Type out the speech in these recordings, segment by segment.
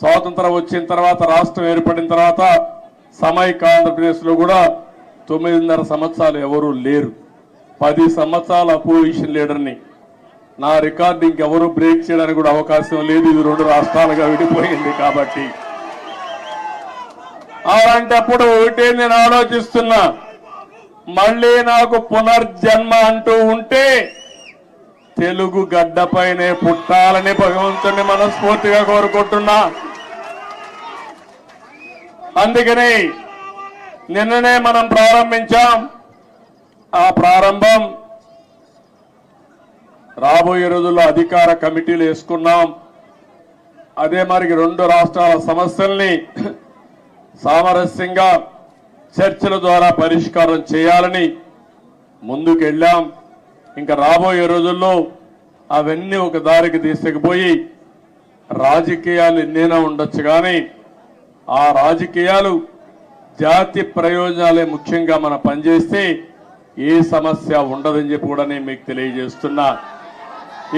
స్వాతంత్రం వచ్చిన తర్వాత రాష్ట్రం ఏర్పడిన తర్వాత సమైక్య ఆంధ్రప్రదేశ్లో కూడా తొమ్మిదిన్నర సంవత్సరాలు ఎవరూ లేరు. పది సంవత్సరాల అపోజిషన్ లీడర్ని నా. రికార్డు ఇంకెవరు బ్రేక్ చేయడానికి కూడా అవకాశం లేదు. ఇది రెండు రాష్ట్రాలుగా విడిపోయింది కాబట్టి. అలాంటప్పుడు ఒకటే నేను ఆలోచిస్తున్నా. మళ్ళీ నాకు పునర్జన్మ అంటూ ఉంటే తెలుగు గడ్డపైనే పుట్టాలని భగవంతుని మనస్ఫూర్తిగా కోరుకుంటున్నా. అందుకని నిన్ననే మనం ప్రారంభించాం. ఆ ప్రారంభం రాబోయే రోజుల్లో అధికార కమిటీలు వేసుకున్నాం. అదే మరి రెండు రాష్ట్రాల సమస్యల్ని సామరస్యంగా చర్చల ద్వారా పరిష్కారం చేయాలని ముందుకెళ్ళాం. ఇంకా రాబోయే రోజుల్లో అవన్నీ ఒక దారికి తీసుకుపోయి రాజకీయాలు ఎన్నైనా ఉండొచ్చు కానీ ఆ రాజకీయాలు జాతి ప్రయోజనాలే ముఖ్యంగా మనం పనిచేస్తే ఏ సమస్య ఉండదని చెప్పి కూడా నేను మీకు తెలియజేస్తున్నా.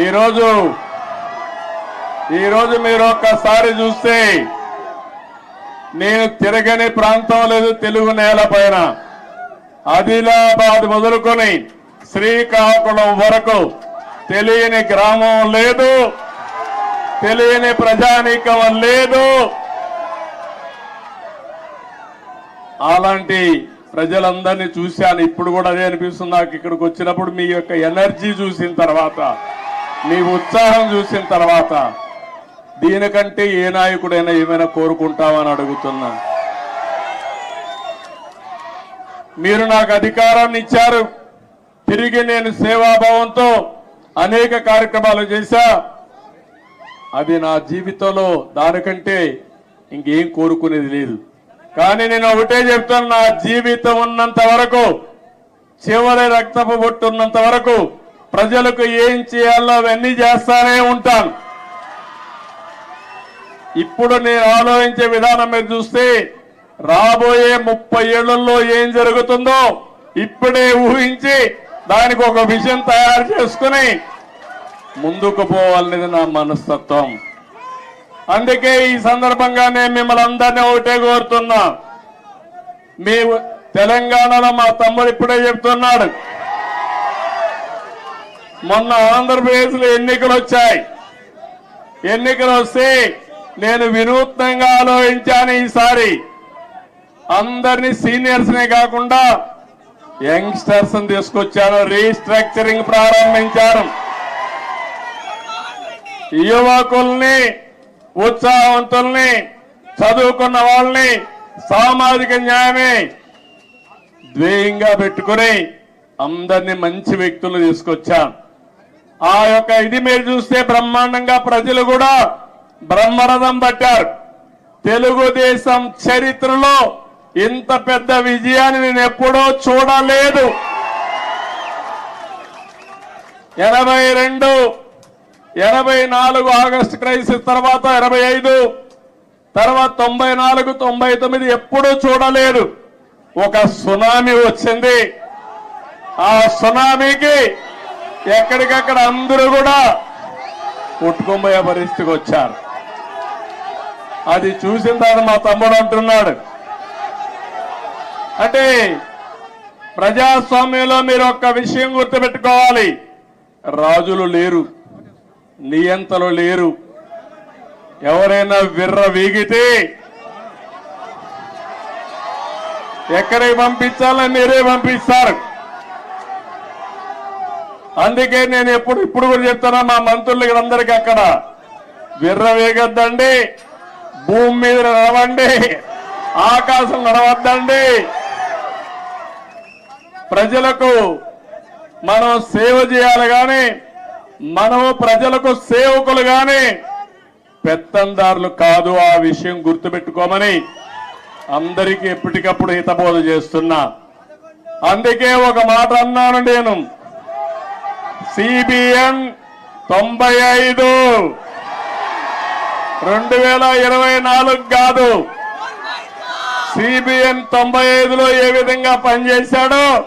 ఈరోజు ఈరోజు మీరు ఒక్కసారి చూస్తే నేను తిరగని ప్రాంతం లేదు తెలుగు నేల పైన. ఆదిలాబాద్ మొదలుకొని శ్రీకాకుళం వరకు తెలియని గ్రామం లేదు తెలియని ప్రజానీకం లేదు అలాంటి ప్రజలందరినీ చూశాను. ఇప్పుడు కూడా అదే అనిపిస్తుంది నాకు ఇక్కడికి వచ్చినప్పుడు మీ యొక్క ఎనర్జీ చూసిన తర్వాత మీ ఉత్సాహం చూసిన తర్వాత దీనికంటే ఏ నాయకుడైనా ఏమైనా కోరుకుంటామని అడుగుతున్నా. మీరు నాకు అధికారాన్ని ఇచ్చారు. తిరిగి నేను సేవాభావంతో అనేక కార్యక్రమాలు చేశా. అది నా జీవితంలో దానికంటే ఇంకేం కోరుకునేది లేదు. కానీ నేను ఒకటే చెప్తాను నా జీవితం ఉన్నంత వరకు చివరి రక్తపు బొట్టు వరకు ప్రజలకు ఏం చేయాలో అవన్నీ చేస్తానే ఉంటాను. ఇప్పుడు నేను ఆలోచించే విధానం మీరు చూస్తే రాబోయే ముప్పై ఏళ్ళలో ఏం జరుగుతుందో ఇప్పుడే ఊహించి దానికి ఒక విజన్ తయారు చేసుకుని ముందుకు పోవాలనేది నా మనస్తత్వం. అందుకే ఈ సందర్భంగా నేను మిమ్మల్ని అందరినీ ఒకటే కోరుతున్నా. మీ తెలంగాణలో మా తమ్ముడు ఇప్పుడే చెప్తున్నాడు. మొన్న ఆంధ్రప్రదేశ్లో ఎన్నికలు వచ్చాయి. ఎన్నికలు వస్తే నేను వినూత్నంగా ఆలోచించాను ఈసారి. అందరినీ సీనియర్స్ నే కాకుండా యంగ్స్టర్స్ తీసుకొచ్చాను రీస్ట్రక్చరింగ్ ప్రారంభించాను. యువకుల్ని ఉత్సాహవంతుల్ని చదువుకున్న వాళ్ళని సామాజిక న్యాయమే ధ్యేయంగా పెట్టుకుని అందరినీ మంచి వ్యక్తులు తీసుకొచ్చాం. ఆ యొక్క ఇది మీరు చూస్తే బ్రహ్మాండంగా ప్రజలు కూడా బ్రహ్మరథం పట్టారు. తెలుగుదేశం చరిత్రలో ఇంత పెద్ద విజయాన్ని నేను ఎప్పుడో చూడలేదు. ఎనభై రెండు ఎనభై నాలుగు ఆగస్టు క్రైసిస్ తర్వాత ఎనభై ఐదు తర్వాత తొంభై నాలుగు తొంభై తొమ్మిది ఎప్పుడూ చూడలేదు. ఒక సునామీ వచ్చింది. ఆ సునామీకి ఎక్కడికక్కడ అందరూ కూడా కొట్టుకుపోయే పరిస్థితికి వచ్చారు. అది చూసిన తర్వాత మా తమ్ముడు అంటున్నాడు. అంటే ప్రజాస్వామ్యంలో మీరు ఒక్క విషయం గుర్తుపెట్టుకోవాలి. రాజులు లేరు. నియంతలు లేరు. ఎవరైనా విర్ర వీగితే ఎక్కడికి పంపించాలని మీరే పంపిస్తారు. అందుకే నేను ఎప్పుడు ఇప్పుడు కూడా చెప్తాను మా మంత్రులకి అందరికీ అక్కడ విర్ర వేగొద్దండి భూమి మీద నడవండి ఆకాశం నడవద్దండి. ప్రజలకు మనం సేవ చేయాలి కానీ మనం ప్రజలకు సేవకులు కానీ పెత్తందారులు కాదు ఆ విషయం గుర్తుపెట్టుకోమని అందరికీ ఎప్పటికప్పుడు హితబోధ చేస్తున్నా. అందుకే ఒక మాట అన్నాను నేను. సిబిఎన్ తొంభై ఐదు. రెండు వేల ఇరవై నాలుగు కాదు. సిబిఎన్ తొంభై ఐదులో ఏ విధంగా పనిచేశాడో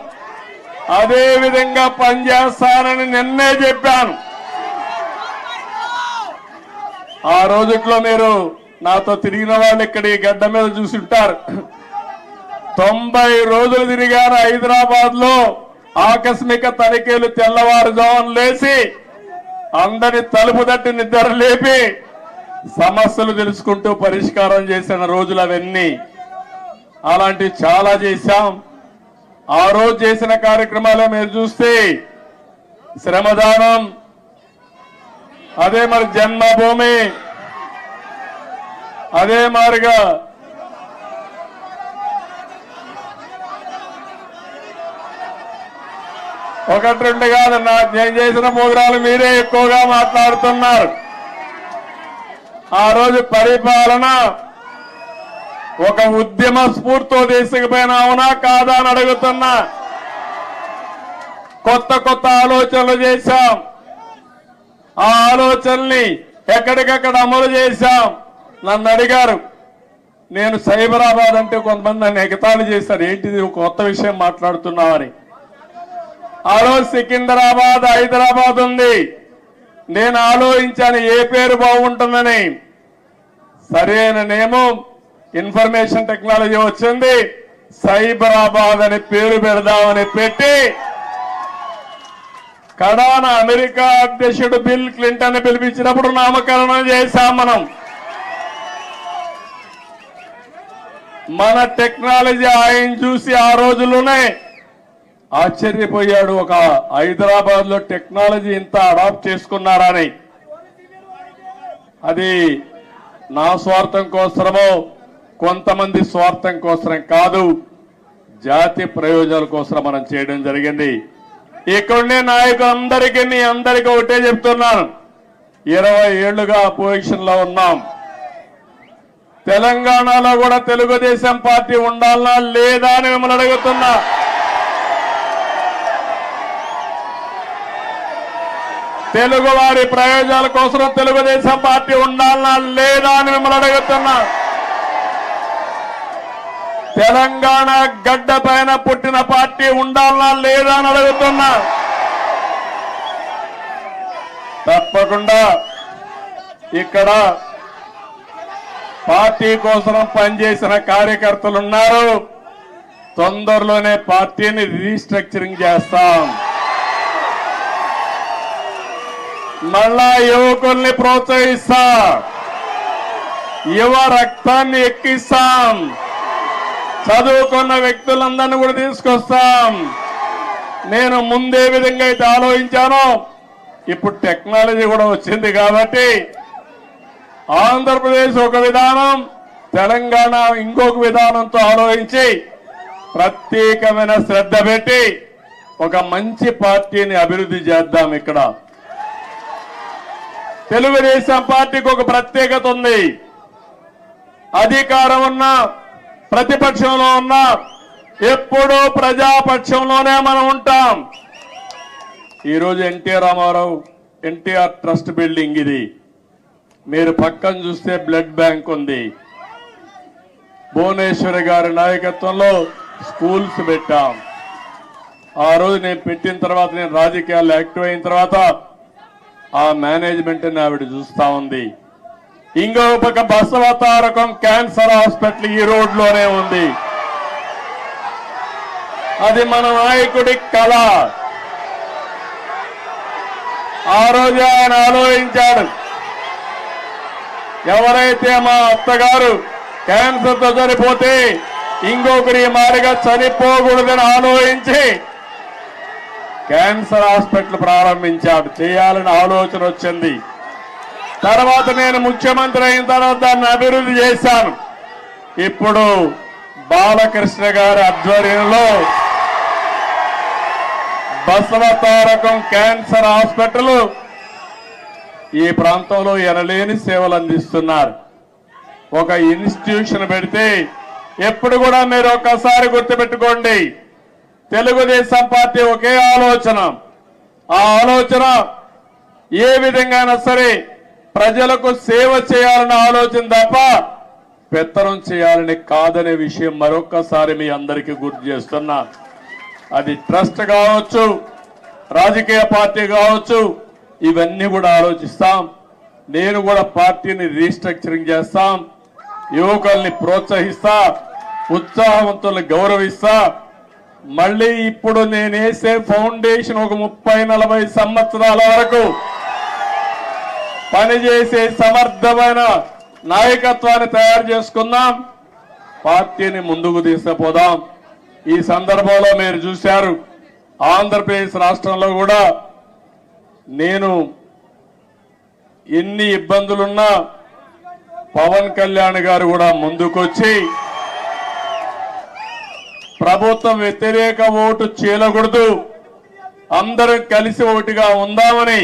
అదే విధంగా పనిచేస్తానని నిన్నే చెప్పాను. ఆ రోజుట్లో మీరు నాతో తిరిగిన వాళ్ళు ఇక్కడ ఈ గడ్డ మీద చూసింటారు తొంభై రోజులు తిరిగారు హైదరాబాద్లో ఆకస్మిక తనిఖీలు తెల్లవారుజామున లేచి అందరి తలుపు తట్టి నిద్ర లేపి సమస్యలు తెలుసుకుంటూ పరిష్కారం చేసిన రోజులు అవన్నీ. అలాంటివి చాలా చేశాం. ఆ రోజు చేసిన కార్యక్రమాలే మీరు చూస్తే శ్రమదానం అదే మరి జన్మభూమి అదే మారిగా ఒకటి రెండు కాదు నా నేను చేసిన ప్రోగ్రాలు మీరే ఎక్కువగా మాట్లాడుతున్నారు. ఆ రోజు పరిపాలన ఒక ఉద్యమ స్ఫూర్తితో తీసుకుపోయిన అవునా కాదా అని అడుగుతున్నా. కొత్త కొత్త ఆలోచనలు చేశాం. ఆ ఆలోచనల్ని ఎక్కడికక్కడ అమలు చేశాం. నన్ను అడిగారు నేను సైబరాబాద్ అంటే కొంతమంది నన్ను ఎగతాళి చేశారు. ఏంటిది? కొత్త విషయం మాట్లాడుతున్నామని ఆ రోజు సికింద్రాబాద్ హైదరాబాద్ ఉంది. నేను ఆలోచించాను ఏ పేరు బాగుంటుందని. సరైన నేమం ఇన్ఫర్మేషన్ టెక్నాలజీ వచ్చింది. సైబరాబాద్ అని పేరు పెడదామని పెట్టి కడాన అమెరికా అధ్యక్షుడు బిల్ క్లింటన్ పిలిపించినప్పుడు నామకరణం చేశాం మనం. మన టెక్నాలజీ ఆయన చూసి ఆ రోజుల్లోనే ఆశ్చర్యపోయాడు. ఒక హైదరాబాద్లో టెక్నాలజీ ఇంత అడాప్ట్ చేసుకున్నారని. అది నా స్వార్థం కోసమో కొంతమంది స్వార్థం కోసం కాదు జాతి ప్రయోజనాల కోసం మనం చేయడం జరిగింది. ఇక్కడనే నాయకులందరికీ మీ అందరికీ ఒకటే చెప్తున్నాను. ఇరవై ఏళ్ళుగా పొజిషన్లో ఉన్నాం. తెలంగాణలో కూడా తెలుగుదేశం పార్టీ ఉండాలనా లేదా అని మిమ్మల్ని అడుగుతున్నా. తెలుగు వారి ప్రయోజనాల కోసం తెలుగుదేశం పార్టీ ఉండాలనా లేదా అని మిమ్మల్ని అడుగుతున్నా. తెలంగాణ గడ్డ పైన పుట్టిన పార్టీ ఉండాలా లేదా అని అడుగుతున్నా. తప్పకుండా ఇక్కడ పార్టీ కోసం పనిచేసిన కార్యకర్తలు ఉన్నారు. తొందరలోనే పార్టీని రీస్ట్రక్చరింగ్ చేస్తాం. మళ్ళా యువకుల్ని ప్రోత్సహిస్తా. యువ రక్తాన్ని ఎక్కిస్తాం. చదువుకున్న వ్యక్తులందరినీ కూడా తీసుకొస్తాం. నేను ముందే విధంగా అయితే ఆలోచించాను. ఇప్పుడు టెక్నాలజీ కూడా వచ్చింది కాబట్టి ఆంధ్రప్రదేశ్ ఒక విధానం తెలంగాణ ఇంకొక విధానంతో ఆలోచించి ప్రత్యేకమైన శ్రద్ధ పెట్టి ఒక మంచి పార్టీని అభివృద్ధి చేద్దాం ఇక్కడ. తెలుగుదేశం పార్టీకి ఒక ప్రత్యేకత ఉంది. అధికారం ఉన్నా ప్రతిపక్షంలో ఉన్నా. ఎప్పుడూ ప్రజాపక్షంలోనే మనం ఉంటాం. ఈరోజు N T Rama Rao NTR trust building ఇది. మీరు పక్కన చూస్తే బ్లడ్ బ్యాంక్ ఉంది. భువనేశ్వరి గారి నాయకత్వంలో స్కూల్స్ పెట్టాం. ఆ రోజు నేను పెట్టిన తర్వాత నేను రాజకీయాల్లో యాక్టివ్ అయిన తర్వాత ఆ మేనేజ్మెంట్ని ఆవిడ చూస్తా ఉంది. ఇంకో పక్క బసవతారకం క్యాన్సర్ హాస్పిటల్ ఈ రోడ్లోనే ఉంది. అది మన నాయకుడి కళ. ఆ రోజు ఆయన ఆలోచించాడు. ఎవరైతే మా అత్తగారు క్యాన్సర్తో చనిపోతే ఇంకొకరి మారిగా చనిపోకూడదని ఆలోచించి క్యాన్సర్ హాస్పిటల్ ప్రారంభించాడు. చేయాలని ఆలోచన వచ్చింది. తర్వాత నేను ముఖ్యమంత్రి అయిన తర్వాత దాన్ని అభివృద్ధి చేశాను. ఇప్పుడు బాలకృష్ణ గారి ఆధ్వర్యంలో బసవ తారకం క్యాన్సర్ హాస్పిటల్ ఈ ప్రాంతంలో ఎనలేని సేవలు అందిస్తున్నారు. ఒక ఇన్స్టిట్యూషన్ పెడితే ఎప్పుడు కూడా మీరు ఒక్కసారి గుర్తుపెట్టుకోండి. తెలుగుదేశం పార్టీ ఒకే ఆలోచన. ఆ ఆలోచన ఏ విధంగానైనా సరే ప్రజలకు సేవ చేయాలన్న ఆలోచన తప్ప పెత్తనం చేయాలని కాదనే విషయం మరొక్కసారి మీ అందరికీ గుర్తు చేస్తున్నా. అది ట్రస్ట్ కావచ్చు రాజకీయ పార్టీ కావచ్చు ఇవన్నీ కూడా ఆలోచిస్తాం. నేను కూడా పార్టీని రీస్ట్రక్చరింగ్ చేస్తాం. యువకుల్ని ప్రోత్సహిస్తా ఉత్సాహవంతుల్ని గౌరవిస్తా. మళ్ళీ ఇప్పుడు నేనేసే ఫౌండేషన్ ఒక ముప్పై నలభై సంవత్సరాల వరకు పనిచేసే సమర్థమైన నాయకత్వాన్ని తయారు చేసుకుందాం. పార్టీని ముందుకు తీసుకుపోదాం. ఈ సందర్భంలో మీరు చూశారు ఆంధ్రప్రదేశ్ రాష్ట్రంలో కూడా నేను ఎన్ని ఇబ్బందులున్నా పవన్ కళ్యాణ్ గారు కూడా ముందుకొచ్చి ప్రభుత్వం వ్యతిరేక ఓటు చీలకూడదు అందరం కలిసి ఒకటిగా ఉందామని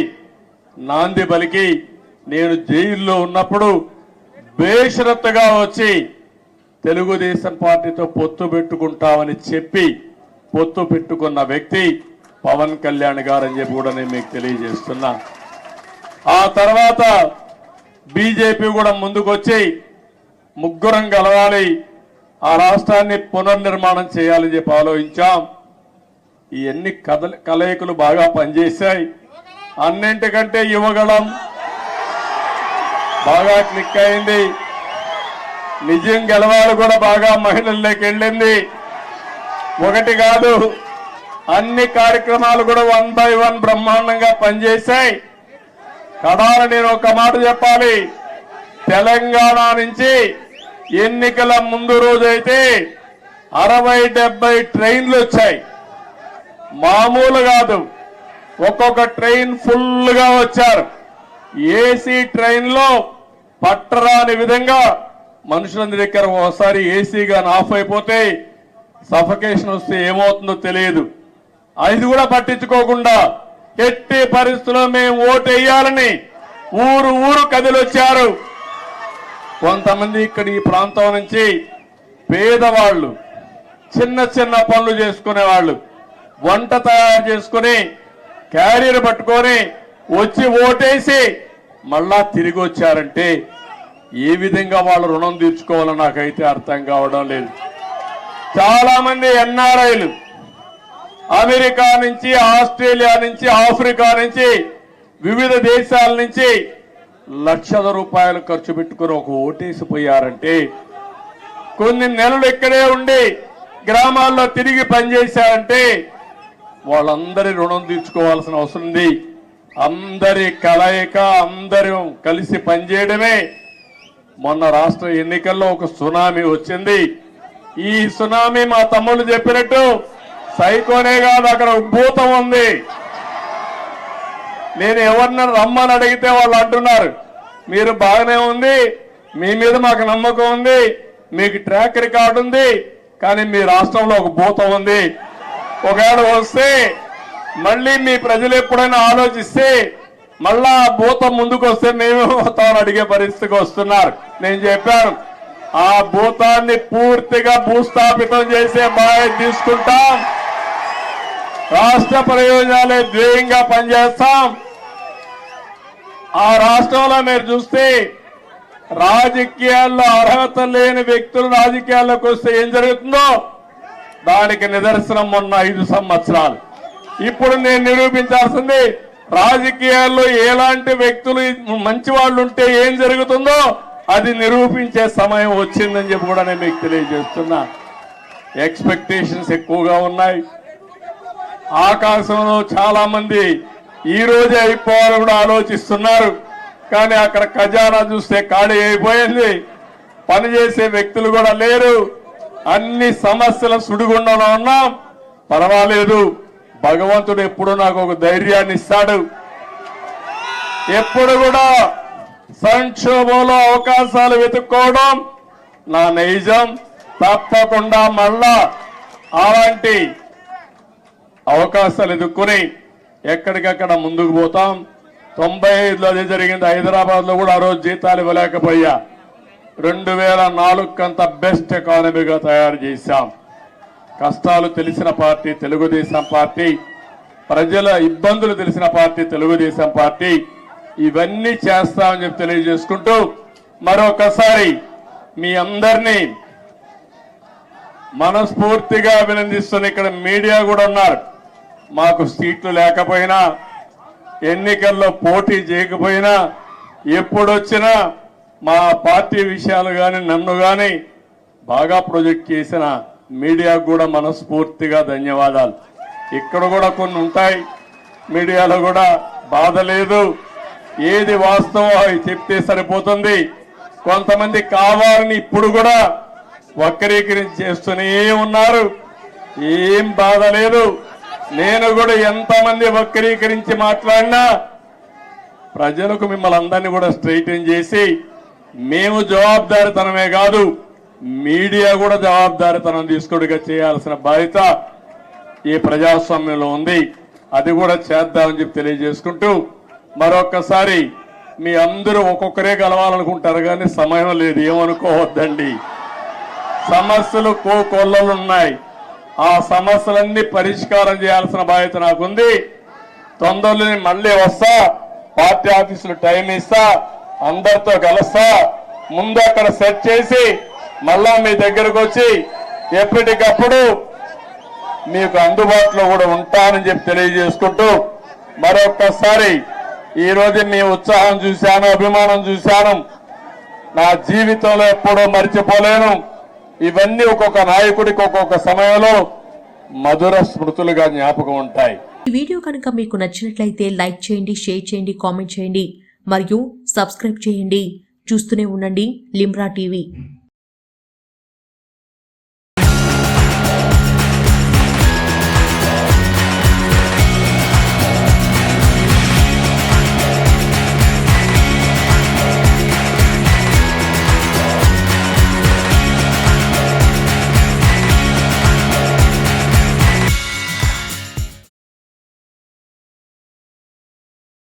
నాంది పలికి నేను జైల్లో ఉన్నప్పుడు బేషరత్తుగా వచ్చి తెలుగుదేశం పార్టీతో పొత్తు పెట్టుకుంటామని చెప్పి పొత్తు పెట్టుకున్న వ్యక్తి పవన్ కళ్యాణ్ గారు అని చెప్పి కూడా నేను మీకు తెలియజేస్తున్నా. ఆ తర్వాత బీజేపీ కూడా ముందుకొచ్చి ముగ్గురం కలవాలి ఆ రాష్ట్రాన్ని పునర్నిర్మాణం చేయాలని చెప్పి ఆలోచించాం. ఇవన్నీ కదల కలయికలు బాగా పనిచేశాయి. అన్నింటికంటే యువగళం బాగా క్లిక్ అయింది నిజం గెలవాలి కూడా బాగా మహిళల్లోకి వెళ్ళింది. ఒకటి కాదు అన్ని కార్యక్రమాలు కూడా వన్ బై వన్ బ్రహ్మాండంగా పనిచేశాయి. కడాల నేను ఒక మాట చెప్పాలి. తెలంగాణ నుంచి ఎన్నికల ముందు రోజైతే అరవై డెబ్బై ట్రైన్లు వచ్చాయి. మామూలు కాదు ఒక్కొక్క ట్రైన్ ఫుల్గా వచ్చారు. ఏసీ ట్రైన్లో పట్టరాని విధంగా మనుషులందరి దగ్గర ఒకసారి ఏసీ గాని ఆఫ్ అయిపోతే సఫకేషన్ వస్తే ఏమవుతుందో తెలియదు. అది కూడా పట్టించుకోకుండా ఎట్టి పరిస్థితుల్లో మేము ఓటు వేయాలని ఊరు ఊరు కదిలొచ్చారు. కొంతమంది ఇక్కడ ఈ ప్రాంతం నుంచి పేదవాళ్ళు చిన్న చిన్న పనులు చేసుకునే వాళ్ళు వంట తయారు చేసుకుని క్యారియర్ పట్టుకొని వచ్చి ఓటేసి మళ్ళా తిరిగి వచ్చారంటే ఏ విధంగా వాళ్ళు రుణం తీర్చుకోవాలో నాకైతే అర్థం కావడం లేదు. చాలా మంది ఎన్ఆర్ఐలు అమెరికా నుంచి ఆస్ట్రేలియా నుంచి ఆఫ్రికా నుంచి వివిధ దేశాల నుంచి లక్షల రూపాయలు ఖర్చు పెట్టుకుని ఒక ఓటేసిపోయారంటే కొన్ని నెలలు ఇక్కడే ఉండి గ్రామాల్లో తిరిగి పనిచేశారంటే వాళ్ళందరి రుణం తీర్చుకోవాల్సిన అవసరం ఉంది. అందరి కలయిక అందరం కలిసి పనిచేయడమే. మొన్న రాష్ట్ర ఎన్నికల్లో ఒక సునామీ వచ్చింది. ఈ సునామీ మా తమ్ముళ్ళు చెప్పినట్టు సైకోనే కాదు అక్కడ భూతం ఉంది. నేను ఎవరిని రమ్మని అడిగితే వాళ్ళు అంటున్నారు. మీరు బాగానే ఉంది మీ మీద మాకు నమ్మకం ఉంది మీకు ట్రాక్ రికార్డు ఉంది కానీ మీ రాష్ట్రంలో ఒక భూతం ఉంది. ఒకవేళ వస్తే మళ్ళీ మీ ప్రజలు ఎప్పుడైనా ఆలోచిస్తే మళ్ళా ఆ భూతం ముందుకు వస్తే మేమేమవుతామని అడిగే పరిస్థితికి వస్తున్నారు. నేను చెప్పాను ఆ భూతాన్ని పూర్తిగా భూస్థాపితం చేసే బాధ్యత తీసుకుంటాం. రాష్ట్ర ప్రయోజనాలే ధ్యేయంగా పనిచేస్తాం. ఆ రాష్ట్రంలో మీరు చూస్తే రాజకీయాల్లో అర్హత లేని వ్యక్తులు రాజకీయాల్లోకి వస్తే ఏం జరుగుతుందో? దానికి నిదర్శనం ఉన్న ఐదు సంవత్సరాలు. ఇప్పుడు నేను నిరూపించాల్సింది రాజకీయాల్లో ఎలాంటి వ్యక్తులు మంచి వాళ్ళు ఉంటే ఏం జరుగుతుందో అది నిరూపించే సమయం వచ్చిందని చెప్పి కూడా నేను మీకు తెలియజేస్తున్నా. ఎక్స్పెక్టేషన్స్ ఎక్కువగా ఉన్నాయి. ఆకాశంలో చాలా మంది ఈ రోజే అయిపోవాలని కూడా ఆలోచిస్తున్నారు. కానీ అక్కడ ఖజానా చూస్తే ఖాళీ అయిపోయింది. పనిచేసే వ్యక్తులు కూడా లేరు. అన్ని సమస్యల సుడిగుండంలో ఉన్నాం. పర్వాలేదు. భగవంతుడు ఎప్పుడు నాకు ఒక ధైర్యాన్ని ఇస్తాడు? ఎప్పుడు కూడా సంక్షోభంలో అవకాశాలు వెతుక్కోవడం నా నైజం. తప్పకుండా మళ్ళా అలాంటి అవకాశాలు ఎదుర్కొని ఎక్కడికక్కడ ముందుకు పోతాం. తొంభై ఐదులో అదే జరిగింది. హైదరాబాద్లో కూడా ఆ రోజు జీతాలు ఇవ్వలేకపోయా. రెండు వేల నాలుగు కంత బెస్ట్ ఎకానమీగా తయారు చేశాం. కష్టాలు తెలిసిన పార్టీ తెలుగుదేశం పార్టీ ప్రజల ఇబ్బందులు తెలిసిన పార్టీ తెలుగుదేశం పార్టీ. ఇవన్నీ చేస్తామని చెప్పి తెలియజేసుకుంటూ మరొకసారి మీ అందరినీ మనస్ఫూర్తిగా అభినందిస్తున్న ఇక్కడ మీడియా కూడా ఉన్నారు. మాకు సీట్లు లేకపోయినా ఎన్నికల్లో పోటీ చేయకపోయినా ఎప్పుడొచ్చినా మా పార్టీ విషయాలు కానీ నన్ను కానీ బాగా ప్రొజెక్ట్ చేసిన మీడియాకు కూడా మనస్ఫూర్తిగా ధన్యవాదాలు. ఇక్కడ కూడా కొన్ని ఉంటాయి. మీడియాలో కూడా బాధ లేదు. ఏది వాస్తవం అవి చెప్తే సరిపోతుంది. కొంతమంది కావాలని ఇప్పుడు కూడా వక్రీకరించి చేస్తూనే ఉన్నారు. ఏం బాధ లేదు. నేను కూడా ఎంతమంది వక్రీకరించి మాట్లాడినా ప్రజలకు మిమ్మల్ని అందరినీ కూడా స్ట్రైటన్ చేసి మేము జవాబుదారితనమే కాదు. మీడియా కూడా జవాబుదారితనం తీసుకుడిగా చేయాల్సిన బాధ్యత ఈ ప్రజాస్వామ్యంలో ఉంది. అది కూడా చేద్దామని చెప్పి తెలియజేసుకుంటూ మరొక్కసారి మీ అందరూ ఒక్కొక్కరే కలవాలనుకుంటారు కానీ సమయం లేదు ఏమనుకోవద్దండి. సమస్యలు కోకొల్లలు ఉన్నాయి. ఆ సమస్యలన్నీ పరిష్కారం చేయాల్సిన బాధ్యత నాకుంది. తొందరలోనే మళ్ళీ వస్తా పార్టీ ఆఫీసులు టైం ఇస్తా అందరితో కలుస్తా ముందు అక్కడ సెట్ చేసి మళ్ళా మీ దగ్గరకు వచ్చి ఎప్పటికప్పుడు మీకు అందుబాటులో కూడా ఉంటానని చెప్పి తెలియజేసుకుంటూ మరొక్కసారి ఈ రోజు మీ ఉత్సాహం చూశాను అభిమానం చూశాను. నా జీవితంలో ఎప్పుడూ మర్చిపోలేను. ఇవన్నీ ఒక్కొక్క నాయకుడికి ఒక్కొక్క సమయంలో మధుర స్మృతులుగా జ్ఞాపకం ఉంటాయి. ఈ వీడియో కనుక మీకు నచ్చినట్లయితే లైక్ చేయండి షేర్ చేయండి కామెంట్ చేయండి మరియు సబ్స్క్రైబ్ చేయండి. చూస్తూనే ఉండండి లిమ్రా టీవీ.